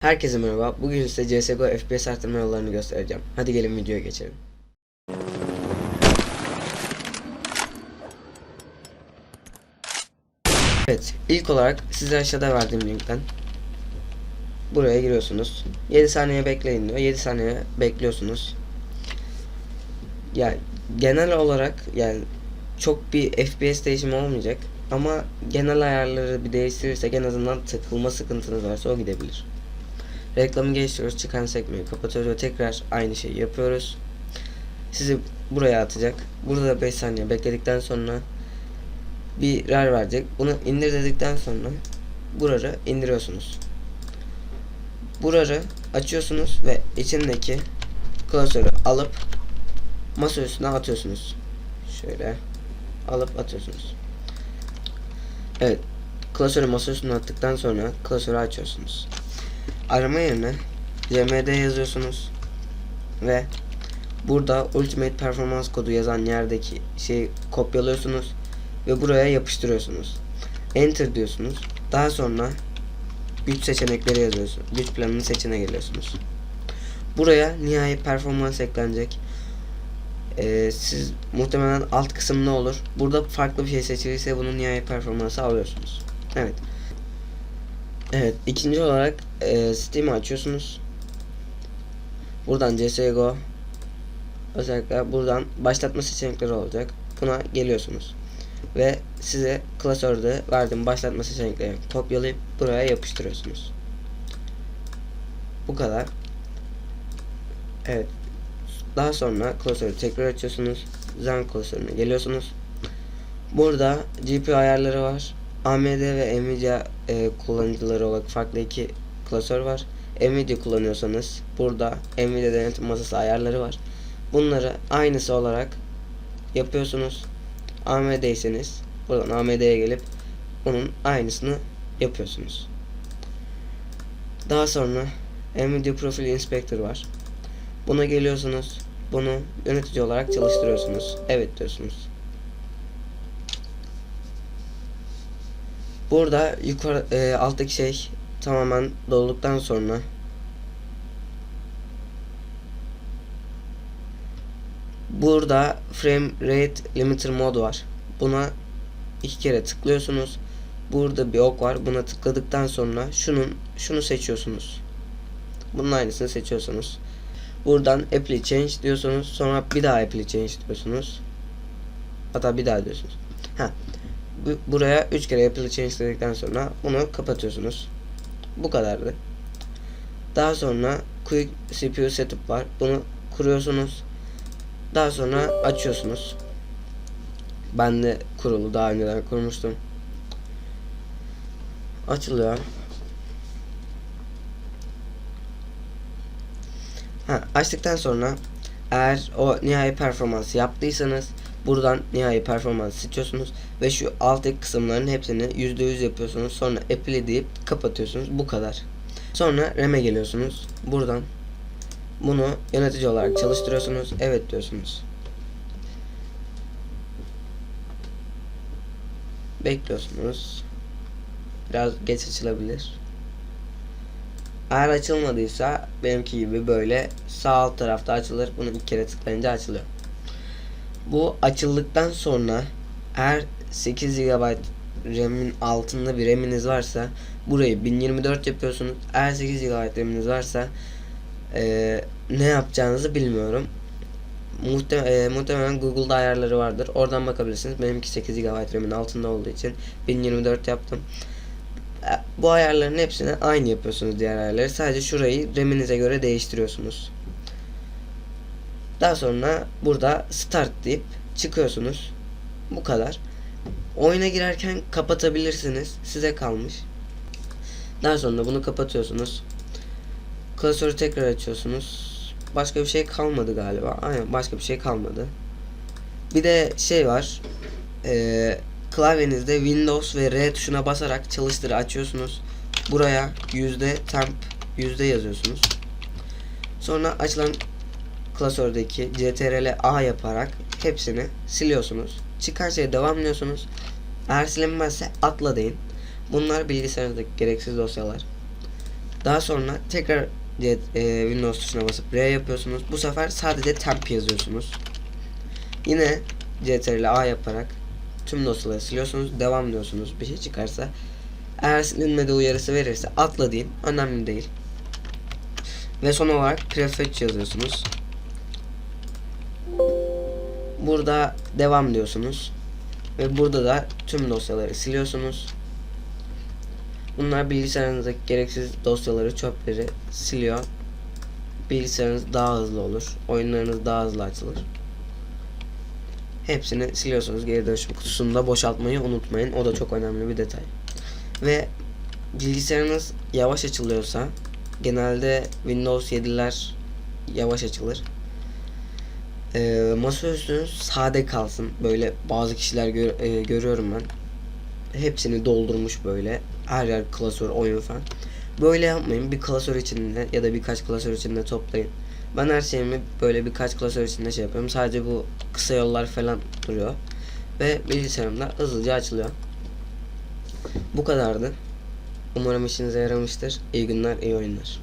Herkese merhaba. Bugün size CSGO FPS arttırma yollarını göstereceğim. Hadi gelin videoya geçelim. Evet, ilk olarak size aşağıda verdiğim linkten buraya giriyorsunuz. 7 saniye bekleyin diyor. 7 saniye bekliyorsunuz. Yani genel olarak yani çok bir FPS değişimi olmayacak ama genel ayarları bir değiştirirsek en azından takılma sıkıntınız varsa o gidebilir. Reklamı geçiyoruz. Çıkan sekmeyi kapatıyoruz ve tekrar aynı şeyi yapıyoruz. Sizi buraya atacak. Burada 5 saniye bekledikten sonra bir rar verecek. Bunu indir dedikten sonra burarı indiriyorsunuz. Burarı açıyorsunuz ve içindeki klasörü alıp masa üstüne atıyorsunuz. Şöyle alıp atıyorsunuz. Evet. Klasörü masa üstüne attıktan sonra klasörü açıyorsunuz. Arama yerine CMD yazıyorsunuz ve burada Ultimate Performance kodu yazan yerdeki şeyi kopyalıyorsunuz ve buraya yapıştırıyorsunuz. Enter diyorsunuz. Daha sonra güç seçenekleri yazıyorsunuz. Güç planını seçene geliyorsunuz. Buraya nihai performans eklenecek. Ee, siz muhtemelen alt kısım ne olur? Burada farklı bir şey seçilirse bunun nihai performansı alıyorsunuz. Evet. Evet, ikinci olarak e, Steam'i açıyorsunuz. Buradan CSGO özellikle buradan başlatma seçenekleri olacak. Buna geliyorsunuz. Ve size klasörde verdiğim başlatma seçeneklerini kopyalayıp buraya yapıştırıyorsunuz. Bu kadar. Evet. Daha sonra klasörü tekrar açıyorsunuz. Zen klasörüne geliyorsunuz. Burada GPU ayarları var. AMD ve Nvidia e, kullanıcıları olarak farklı iki klasör var. Nvidia kullanıyorsanız burada Nvidia denetim masası ayarları var. Bunları aynısı olarak yapıyorsunuz. AMD'yseniz buradan AMD'ye gelip bunun aynısını yapıyorsunuz. Daha sonra Nvidia Profile Inspector var. Buna geliyorsunuz. Bunu yönetici olarak çalıştırıyorsunuz. Evet diyorsunuz. Burada yukarı e, alttaki şey tamamen dolduktan sonra burada frame rate limiter mod var. Buna iki kere tıklıyorsunuz. Burada bir ok var. Buna tıkladıktan sonra şunun şunu seçiyorsunuz. Bunun aynısını seçiyorsunuz. Buradan apply change diyorsunuz. Sonra bir daha apply change diyorsunuz. Hatta bir daha diyorsunuz. Ha, buraya 3 kere Apple Change dedikten sonra bunu kapatıyorsunuz. Bu kadardı. Daha sonra Quick CPU Setup var. Bunu kuruyorsunuz. Daha sonra açıyorsunuz. Ben de kurulu daha önceden kurmuştum. Açılıyor. Ha, açtıktan sonra eğer o nihai performansı yaptıysanız buradan nihai performans seçiyorsunuz ve şu alttaki kısımların hepsini %100 yapıyorsunuz. Sonra apply deyip kapatıyorsunuz. Bu kadar. Sonra RAM'e geliyorsunuz. Buradan bunu yönetici olarak çalıştırıyorsunuz. Evet diyorsunuz. Bekliyorsunuz. Biraz geç açılabilir. Eğer açılmadıysa benimki gibi böyle sağ alt tarafta açılır. Bunu bir kere tıklayınca açılıyor. Bu açıldıktan sonra eğer 8 GB RAM'in altında bir RAM'iniz varsa burayı 1024 yapıyorsunuz. Eğer 8 GB RAM'iniz varsa eee, ne yapacağınızı bilmiyorum. Muhte eee, muhtemelen Google'da ayarları vardır. Oradan bakabilirsiniz. Benimki 8 GB RAM'in altında olduğu için 1024 yaptım. E, Bu ayarların hepsini aynı yapıyorsunuz diğer ayarları. Sadece şurayı RAM'inize göre değiştiriyorsunuz. Daha sonra burada start deyip çıkıyorsunuz. Bu kadar. Oyuna girerken kapatabilirsiniz. Size kalmış. Daha sonra bunu kapatıyorsunuz. Klasörü tekrar açıyorsunuz. Başka bir şey kalmadı galiba. Aynen başka bir şey kalmadı. Bir de şey var. Eee klavyenizde Windows ve R tuşuna basarak çalıştırı açıyorsunuz. Buraya yüzde temp yüzde yazıyorsunuz. Sonra açılan klasördeki CTRL A yaparak hepsini siliyorsunuz. Çıkan şeye devamlıyorsunuz. Eğer silinmezse atla deyin. Bunlar bilgisayarınızdaki gereksiz dosyalar. Daha sonra tekrar e, Windows tuşuna basıp R yapıyorsunuz. Bu sefer sadece temp yazıyorsunuz. Yine CTRL A yaparak tüm dosyaları siliyorsunuz. Devam diyorsunuz bir şey çıkarsa. Eğer silinmedi uyarısı verirse atla deyin. Önemli değil. Ve son olarak prefetch yazıyorsunuz. Burada devam diyorsunuz. Ve burada da tüm dosyaları siliyorsunuz. Bunlar bilgisayarınızdaki gereksiz dosyaları, çöpleri siliyor. Bilgisayarınız daha hızlı olur. Oyunlarınız daha hızlı açılır. Hepsini siliyorsunuz. Geri dönüşüm kutusunu da boşaltmayı unutmayın. O da çok önemli bir detay. Ve bilgisayarınız yavaş açılıyorsa genelde Windows 7'ler yavaş açılır. Ee, masaüstünüz sade kalsın. Böyle bazı kişiler gör- e, görüyorum ben. Hepsini doldurmuş böyle. Her yer klasör, oyun falan. Böyle yapmayın. Bir klasör içinde ya da birkaç klasör içinde toplayın. Ben her şeyimi böyle birkaç klasör içinde şey yapıyorum. Sadece bu kısa yollar falan duruyor. Ve bilgisayarım da hızlıca açılıyor. Bu kadardı. Umarım işinize yaramıştır. İyi günler, iyi oyunlar.